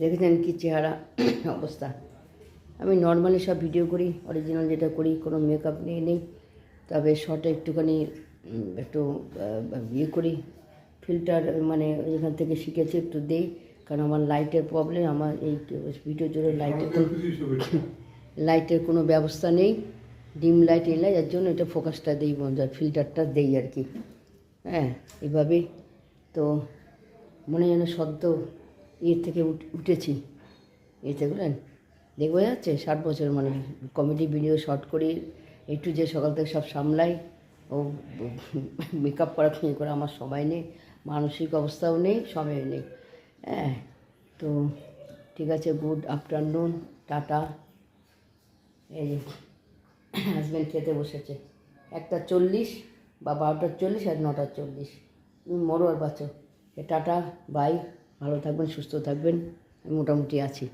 দেখেছেন কি চেহারা অবস্থা। আমি নর্মালি সব ভিডিও করি অরিজিনাল যেটা করি কোনো মেকআপ নিয়ে নেই। তবে শর্টে একটুখানি একটু ইয়ে করি। ফিল্টার মানে এখান থেকে শিখেছি একটু দেই। কারণ আমার লাইটের প্রবলেম আমার এই ভিডিও জুড়ে লাইটের কোনো লাইটের কোনো ব্যবস্থা নেই। ডিম লাইট এলে যার জন্য এটা ফোকাসটা দিই বন্ধুর ফিল্টারটা দেই আর কি। হ্যাঁ এভাবেই। তো মনে যেন সদ্য ইয়ের থেকে উঠ- উঠেছি। এতে বুঝলেন দেখব যাচ্ছে ষাট বছর মানে কমেডি ভিডিও শর্ট করি একটু যে সকাল থেকে সব সামলাই, ও মেকআপ করা ফিরে করা আমার সময় নেই, মানসিক অবস্থাও নেই সময়ও নেই। হ্যাঁ তো ঠিক আছে গুড আফটারনুন টাটা। এই যে হাজব্যান্ড খেতে বসেছে। একটা চল্লিশ বা বারোটার চল্লিশ আর নটার চল্লিশ। মরো আর বাঁচো। টাটা বাই ভালো থাকবেন সুস্থ থাকবেন। মোটামুটি আছি।